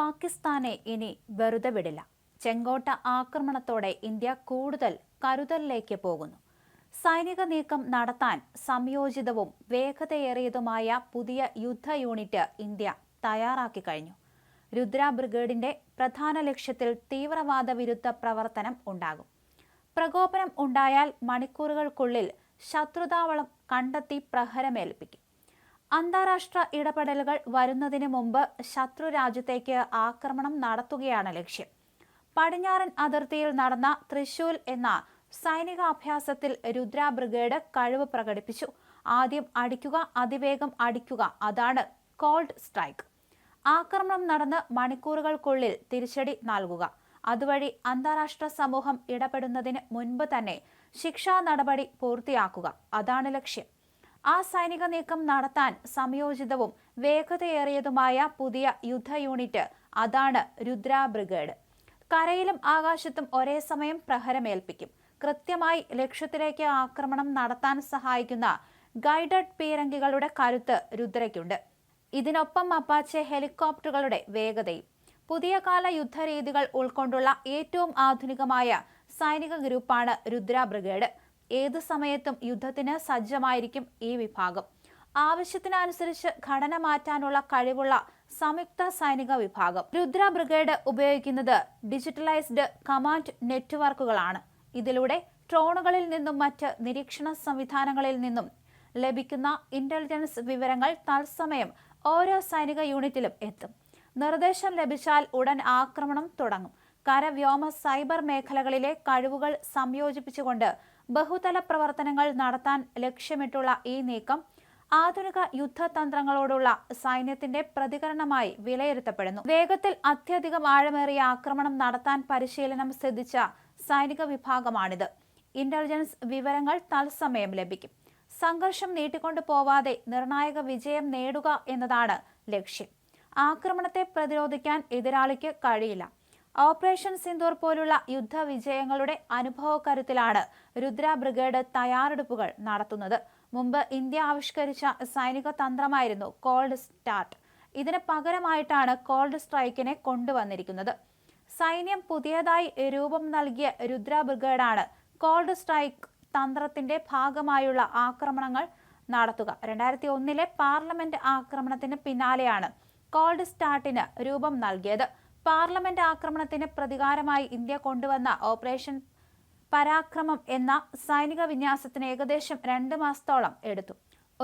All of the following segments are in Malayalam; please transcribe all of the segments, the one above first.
പാകിസ്ഥാനെ ഇനി വെറുതെ വിടില്ല. ചെങ്കോട്ട ആക്രമണത്തോടെ ഇന്ത്യ കൂടുതൽ കരുതലിലേക്ക് പോകുന്നു. സൈനിക നീക്കം നടത്താൻ സംയോജിതവും വേഗതയേറിയതുമായ പുതിയ യുദ്ധ യൂണിറ്റ് ഇന്ത്യ തയ്യാറാക്കി കഴിഞ്ഞു. രുദ്ര ബ്രിഗേഡിന്റെ പ്രധാന ലക്ഷ്യത്തിൽ തീവ്രവാദ വിരുദ്ധ പ്രവർത്തനം ഉണ്ടാകും. പ്രകോപനം ഉണ്ടായാൽ മണിക്കൂറുകൾക്കുള്ളിൽ ശത്രുതാവളം കണ്ടെത്തി പ്രഹരമേൽപ്പിക്കും. അന്താരാഷ്ട്ര ഇടപെടലുകൾ വരുന്നതിന് മുമ്പ് ശത്രു രാജ്യത്തേക്ക് ആക്രമണം നടത്തുകയാണ് ലക്ഷ്യം. പടിഞ്ഞാറൻ അതിർത്തിയിൽ നടന്ന തൃശൂൽ എന്ന സൈനികാഭ്യാസത്തിൽ രുദ്ര ബ്രിഗേഡ് കഴിവ് പ്രകടിപ്പിച്ചു. ആദ്യം അടിക്കുക അതിവേഗം അടിക്കുക അതാണ് കോൾഡ് സ്ട്രൈക്ക്. ആക്രമണം നടന്ന് മണിക്കൂറുകൾക്കുള്ളിൽ തിരിച്ചടി നൽകുക. അതുവഴി അന്താരാഷ്ട്ര സമൂഹം ഇടപെടുന്നതിന് മുൻപ് തന്നെ ശിക്ഷാ നടപടി പൂർത്തിയാക്കുക. അതാണ് ലക്ഷ്യം. ആ സൈനിക നീക്കം നടത്താൻ സംയോജിതവും വേഗതയേറിയതുമായ പുതിയ യുദ്ധ യൂണിറ്റ് അതാണ് രുദ്ര ബ്രിഗേഡ് കരയിലും ആകാശത്തും ഒരേ സമയം പ്രഹരമേൽപ്പിക്കും. കൃത്യമായി ലക്ഷ്യത്തിലേക്ക് ആക്രമണം നടത്താൻ സഹായിക്കുന്ന ഗൈഡഡ് പീരങ്കികളുടെ കരുത്ത് രുദ്രയ്ക്കുണ്ട്. ഇതിനൊപ്പം അപ്പാച്ചെ ഹെലികോപ്റ്ററുകളുടെ വേഗതയും പുതിയ കാല യുദ്ധരീതികൾ ഉൾക്കൊണ്ടുള്ള ഏറ്റവും ആധുനികമായ സൈനിക ഗ്രൂപ്പാണ് രുദ്ര ബ്രിഗേഡ് ഏത് സമയത്തും യുദ്ധത്തിന് സജ്ജമായിരിക്കും ഈ വിഭാഗം. ആവശ്യത്തിനനുസരിച്ച് ഘടന മാറ്റാനുള്ള കഴിവുള്ള സംയുക്ത സൈനിക വിഭാഗം. രുദ്ര ബ്രിഗേഡ് ഉപയോഗിക്കുന്നത് ഡിജിറ്റലൈസ്ഡ് കമാൻഡ് നെറ്റ്വർക്കുകളാണ്. ഇതിലൂടെ ഡ്രോണുകളിൽ നിന്നും മറ്റ് നിരീക്ഷണ സംവിധാനങ്ങളിൽ നിന്നും ലഭിക്കുന്ന ഇന്റലിജൻസ് വിവരങ്ങൾ തത്സമയം ഓരോ സൈനിക യൂണിറ്റിലും എത്തും. നിർദ്ദേശം ലഭിച്ചാൽ ഉടൻ ആക്രമണം തുടങ്ങും. കര വ്യോമ സൈബർ മേഖലകളിലെ കഴിവുകൾ സംയോജിപ്പിച്ചുകൊണ്ട് ബഹുതല പ്രവർത്തനങ്ങൾ നടത്താൻ ലക്ഷ്യമിട്ടുള്ള ഈ നീക്കം ആധുനിക യുദ്ധതന്ത്രങ്ങളോടുള്ള സൈന്യത്തിന്റെ പ്രതികരണമായി വിലയിരുത്തപ്പെടുന്നു. വേഗത്തിൽ അത്യധികം ആഴമേറിയ ആക്രമണം നടത്താൻ പരിശീലനം സിദ്ധിച്ച സൈനിക വിഭാഗമാണിത്. ഇന്റലിജൻസ് വിവരങ്ങൾ തത്സമയം ലഭിക്കും. സംഘർഷം നീട്ടിക്കൊണ്ടു പോവാതെ നിർണായക വിജയം നേടുക എന്നതാണ് ലക്ഷ്യം. ആക്രമണത്തെ പ്രതിരോധിക്കാൻ എതിരാളിക്ക് കഴിയില്ല. ഓപ്പറേഷൻ സിന്ദൂർ പോലുള്ള യുദ്ധവിജയങ്ങളുടെ അനുഭവക്കരുത്തിലാണ് രുദ്ര ബ്രിഗേഡ് തയ്യാറെടുപ്പുകൾ നടത്തുന്നത്. മുമ്പ് ഇന്ത്യ ആവിഷ്കരിച്ച സൈനിക തന്ത്രമായിരുന്നു കോൾഡ് സ്റ്റാർട്ട്. ഇതിന് പകരമായിട്ടാണ് കോൾഡ് സ്ട്രൈക്കിനെ കൊണ്ടുവന്നിരിക്കുന്നത്. സൈന്യം പുതിയതായി രൂപം നൽകിയ രുദ്ര ബ്രിഗേഡാണ് കോൾഡ് സ്ട്രൈക്ക് തന്ത്രത്തിന്റെ ഭാഗമായുള്ള ആക്രമണങ്ങൾ നടത്തുക. രണ്ടായിരത്തി ഒന്നിലെ പാർലമെന്റ് ആക്രമണത്തിന് പിന്നാലെയാണ് കോൾഡ് സ്റ്റാർട്ടിന് രൂപം നൽകിയത്. പാർലമെന്റ് ആക്രമണത്തിന് പ്രതികാരമായി ഇന്ത്യ കൊണ്ടുവന്ന ഓപ്പറേഷൻ പരാക്രമം എന്ന സൈനിക വിന്യാസത്തിന് ഏകദേശം രണ്ട് മാസത്തോളം എടുത്തു.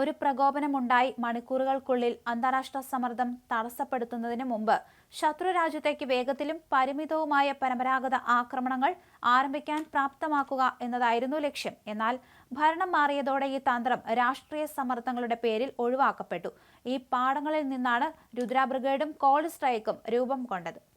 ഒരു പ്രകോപനമുണ്ടായി മണിക്കൂറുകൾക്കുള്ളിൽ അന്താരാഷ്ട്ര സമ്മർദ്ദം തടസ്സപ്പെടുത്തുന്നതിന് മുമ്പ്. ശത്രു രാജ്യത്തേക്ക് വേഗത്തിലും പരിമിതവുമായ പരമ്പരാഗത ആക്രമണങ്ങൾ ആരംഭിക്കാൻ പ്രാപ്തമാക്കുക എന്നതായിരുന്നു ലക്ഷ്യം. എന്നാൽ ഭരണം മാറിയതോടെ ഈ തന്ത്രം രാഷ്ട്രീയ സമ്മർദ്ദങ്ങളുടെ പേരിൽ ഒഴിവാക്കപ്പെട്ടു. ഈ പാടങ്ങളിൽ നിന്നാണ് രുദ്രാ ബ്രിഗേഡും കോൾ സ്ട്രൈക്കും രൂപം കൊണ്ടത്.